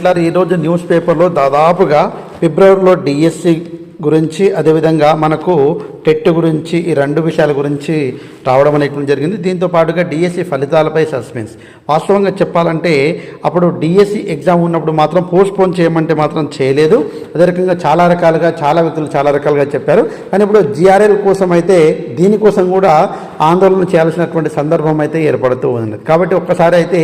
ఇట్లా ఈరోజు న్యూస్ పేపర్లో దాదాపుగా ఫిబ్రవరిలో డిఎస్సి గురించి అదేవిధంగా మనకు టెట్ గురించి ఈ రెండు విషయాల గురించి రావడం అనేటువంటి జరిగింది. దీంతో పాటుగా డిఎస్సి ఫలితాలపై సస్పెన్స్. వాస్తవంగా చెప్పాలంటే అప్పుడు డిఎస్సి ఎగ్జామ్ ఉన్నప్పుడు మాత్రం పోస్ట్పోన్ చేయమంటే మాత్రం చేయలేదు. అదే రకంగా చాలా రకాలుగా చాలా వ్యక్తులు చాలా రకాలుగా చెప్పారు. కానీ ఇప్పుడు జిఆర్ఎల్ కోసం అయితే దీనికోసం కూడా ఆందోళన చేయాల్సినటువంటి సందర్భం అయితే ఏర్పడుతూ ఉంది కాబట్టి ఒక్కసారి అయితే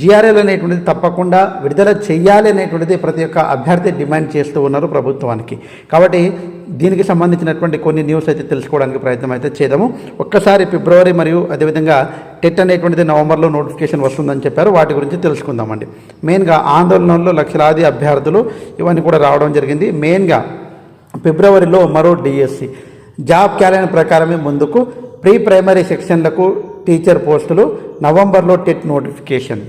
జిఆర్ఎల్ అనేటువంటిది తప్పకుండా విడుదల చేయాలి అనేటువంటిది ప్రతి ఒక్క అభ్యర్థి డిమాండ్ చేస్తూ ఉన్నారు ప్రభుత్వానికి. కాబట్టి దీనికి సంబంధించినటువంటి కొన్ని న్యూస్ అయితే తెలుసుకోవడానికి ప్రయత్నం అయితే చేద్దాము. ఒక్కసారి ఫిబ్రవరి మరియు అదేవిధంగా టెట్ అనేటువంటిది నవంబర్లో నోటిఫికేషన్ వస్తుందని చెప్పారు. వాటి గురించి తెలుసుకుందామండి. మెయిన్గా ఆందోళనలో లక్షలాది అభ్యర్థులు ఇవన్నీ కూడా రావడం జరిగింది. మెయిన్గా ఫిబ్రవరిలో మరో డిఎస్సి. జాబ్ క్యాలెండర్ ప్రకారమే ముందుకు. ప్రీ ప్రైమరీ సెక్షన్లకు టీచర్ పోస్టులు. నవంబర్లో టెట్ నోటిఫికేషన్.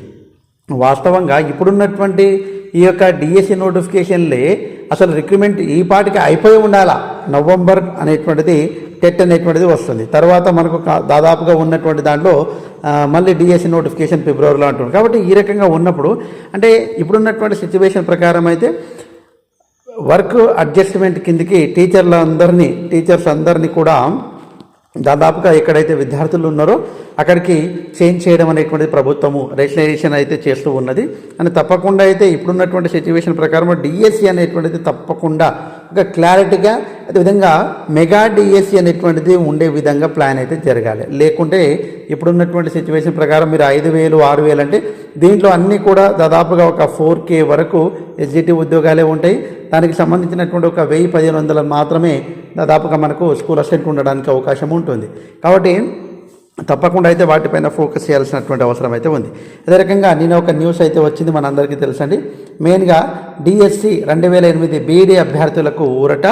వాస్తవంగా ఇప్పుడున్నటువంటి ఈ యొక్క డిఎస్సి నోటిఫికేషన్లే అసలు రిక్రూట్మెంట్ ఈ పాటికి అయిపోయి ఉండాలా? నవంబర్ అనేటువంటిది టెట్ అనేటువంటిది వస్తుంది. తర్వాత మనకు దాదాపుగా ఉన్నటువంటి దాంట్లో మళ్ళీ డిఎస్సి నోటిఫికేషన్ ఫిబ్రవరిలో అంటుంది. కాబట్టి ఈ రకంగా ఉన్నప్పుడు అంటే ఇప్పుడున్నటువంటి సిచ్యువేషన్ ప్రకారం అయితే వర్క్ అడ్జస్ట్మెంట్ కిందకి టీచర్లందరినీ టీచర్స్ అందరినీ కూడా దాదాపుగా ఎక్కడైతే విద్యార్థులు ఉన్నారో అక్కడికి చేంజ్ చేయడం అనేటువంటిది ప్రభుత్వము రేషనలైజేషన్ అయితే చేస్తూ ఉన్నది. అని తప్పకుండా అయితే ఇప్పుడున్నటువంటి సిచ్యువేషన్ ప్రకారం డిఎస్సి అనేటువంటిది తప్పకుండా ఇంకా క్లారిటీగా అదేవిధంగా మెగా డిఎస్సి అనేటువంటిది ఉండే విధంగా ప్లాన్ అయితే జరగాలి. లేకుంటే ఇప్పుడున్నటువంటి సిచ్యువేషన్ ప్రకారం మీరు ఐదు వేలు ఆరు వేలు అంటే దీంట్లో అన్నీ కూడా దాదాపుగా ఒక ఫోర్ కే వరకు ఎస్జిటి ఉద్యోగాలే ఉంటాయి. దానికి సంబంధించినటువంటి ఒక వెయ్యి పదిహేను వందలు మాత్రమే దాదాపుగా మనకు స్కూల్ అసిస్టెంట్ ఉండడానికి అవకాశం ఉంటుంది. కాబట్టి తప్పకుండా అయితే వాటిపైన ఫోకస్ చేయాల్సినటువంటి అవసరం అయితే ఉంది. అదే రకంగా నేను ఒక న్యూస్ అయితే వచ్చింది మనందరికీ తెలుసండి. మెయిన్గా డిఎస్సి రెండు వేల ఎనిమిది బీఈడి అభ్యర్థులకు ఊరట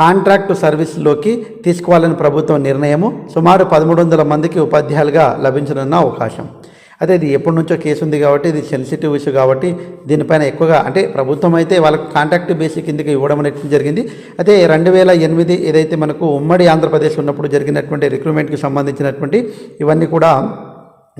కాంట్రాక్టు సర్వీస్లోకి తీసుకోవాలని ప్రభుత్వం నిర్ణయము. సుమారు పదమూడు వందల మందికి ఉపాధ్యాయులుగా లభించనున్న అవకాశం. అయితే ఇది ఎప్పటి నుంచో కేసు ఉంది కాబట్టి ఇది సెన్సిటివ్ ఇష్యూ కాబట్టి దీనిపైన ఎక్కువగా అంటే ప్రభుత్వం అయితే వాళ్ళకు కాంట్రాక్ట్ బేసిక్ కిందకి ఇవ్వడం అనేది జరిగింది. అయితే రెండు వేల ఎనిమిది ఏదైతే మనకు ఉమ్మడి ఆంధ్రప్రదేశ్ ఉన్నప్పుడు జరిగినటువంటి రిక్రూట్మెంట్కి సంబంధించినటువంటి ఇవన్నీ కూడా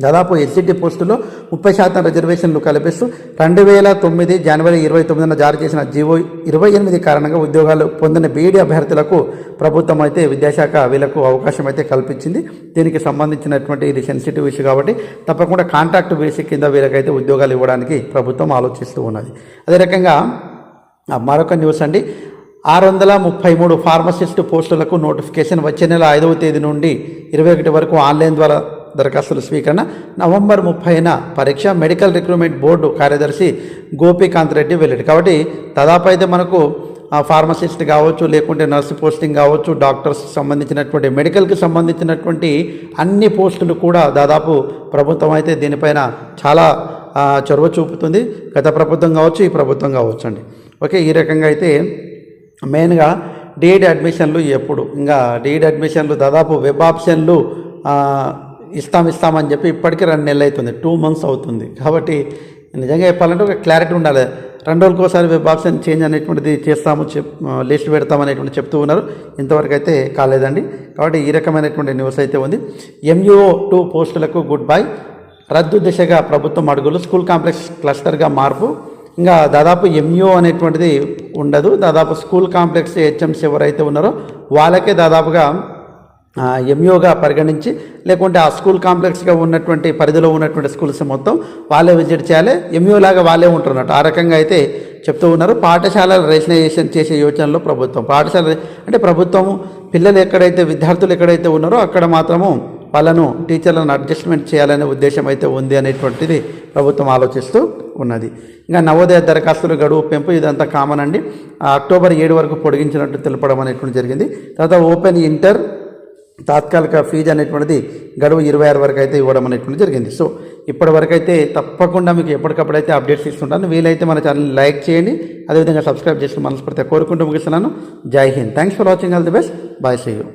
దాదాపు ఎస్జిటి పోస్టులో ముప్పై శాతం రిజర్వేషన్లు కల్పిస్తూ రెండు వేల తొమ్మిది జనవరి ఇరవై తొమ్మిదిన జారీ చేసిన జీవో ఇరవై ఎనిమిది కారణంగా ఉద్యోగాలు పొందిన బీఈడీ అభ్యర్థులకు ప్రభుత్వం అయితే విద్యాశాఖ వీళ్ళకు అవకాశం అయితే కల్పించింది. దీనికి సంబంధించినటువంటి ఇది సెన్సిటివ్ ఇష్యూ కాబట్టి తప్పకుండా కాంట్రాక్ట్ బేసిక్ కింద వీళ్ళకైతే ఉద్యోగాలు ఇవ్వడానికి ప్రభుత్వం ఆలోచిస్తూ ఉన్నది. అదే రకంగా మరొక న్యూస్ అండి. ఆరు వందల ముప్పై మూడు ఫార్మసిస్ట్ పోస్టులకు నోటిఫికేషన్ వచ్చే నెల ఐదవ తేదీ నుండి ఇరవై ఒకటి వరకు ఆన్లైన్ ద్వారా దరఖాస్తుల స్వీకరణ. నవంబర్ ముప్పైన పరీక్ష మెడికల్ రిక్రూట్మెంట్ బోర్డు కార్యదర్శి గోపీకాంత్ రెడ్డి వెళ్ళాడు కాబట్టి దాదాపు అయితే మనకు ఫార్మసిస్ట్ కావచ్చు లేకుంటే నర్సు పోస్టింగ్ కావచ్చు డాక్టర్స్ సంబంధించినటువంటి మెడికల్కి సంబంధించినటువంటి అన్ని పోస్టులు కూడా దాదాపు ప్రభుత్వం అయితే దీనిపైన చాలా చొరవ చూపుతుంది. గత ప్రభుత్వం కావచ్చు ఈ ప్రభుత్వం కావచ్చు అండి ఓకే ఈ రకంగా అయితే మెయిన్గా డిఎడ్ అడ్మిషన్లు ఎప్పుడు ఇంకా డిఎడ్ అడ్మిషన్లు దాదాపు వెబ్ ఆప్షన్లు ఇస్తాం ఇస్తామని చెప్పి ఇప్పటికీ రెండు నెలలు అవుతుంది. టూ మంత్స్ అవుతుంది. కాబట్టి నిజంగా చెప్పాలంటే ఒక క్లారిటీ ఉండాలి. రెండు రోజులకు ఒకసారి వెబ్ ఆప్షన్ చేంజ్ అనేటువంటిది చేస్తాము చెప్ లిస్ట్ పెడతాం అనేటువంటి చెప్తూ ఉన్నారు. ఇంతవరకు అయితే కాలేదండి. కాబట్టి ఈ రకమైనటువంటి న్యూస్ అయితే ఉంది. ఎంయూఓ టూ పోస్టులకు గుడ్ బై రద్దు దిశగా ప్రభుత్వం అడుగులు స్కూల్ కాంప్లెక్స్ క్లస్టర్గా మార్పు. ఇంకా దాదాపు ఎంఈఓ అనేటువంటిది ఉండదు. దాదాపు స్కూల్ కాంప్లెక్స్ హెచ్ఎంస్ ఎవరైతే ఉన్నారో వాళ్ళకే దాదాపుగా ఎంఈఓగా పరిగణించి లేకుంటే ఆ స్కూల్ కాంప్లెక్స్గా ఉన్నటువంటి పరిధిలో ఉన్నటువంటి స్కూల్స్ మొత్తం వాళ్ళే విజిట్ చేయాలి. ఎంఈఓ లాగా వాళ్ళే ఉంటున్నట్టు ఆ రకంగా అయితే చెప్తూ ఉన్నారు. పాఠశాల రేషనైజేషన్ చేసే యోచనలో ప్రభుత్వం. పాఠశాల అంటే ప్రభుత్వము పిల్లలు ఎక్కడైతే విద్యార్థులు ఎక్కడైతే ఉన్నారో అక్కడ మాత్రము వాళ్ళను టీచర్లను అడ్జస్ట్మెంట్ చేయాలనే ఉద్దేశం అయితే ఉంది అనేటువంటిది ప్రభుత్వం ఆలోచిస్తూ ఉన్నది. ఇంకా నవోదయ దరఖాస్తుల గడువు పెంపు ఇదంతా కామన్ అండి. ఆ అక్టోబర్ ఏడు వరకు పొడిగించినట్టు తెలపడం అనేటువంటి జరిగింది. తర్వాత ఓపెన్ ఇంటర్ తాత్కాలిక ఫీజు అనేటువంటిది గడువు ఇరవై ఆరు వరకు అయితే ఇవ్వడం అనేటువంటి జరిగింది. సో ఇప్పటి వరకు అయితే తప్పకుండా మీకు ఎప్పటికప్పుడు అయితే అప్డేట్స్ ఇస్తుంటాను. వీలైతే మన ఛానల్ లైక్ చేయండి. అదేవిధంగా సబ్స్క్రైబ్ చేసి మనస్ఫూర్తిగా కోరుకుంటూ ముగిస్తున్నాను. Jai Hind. Thanks for watching all the best bye see you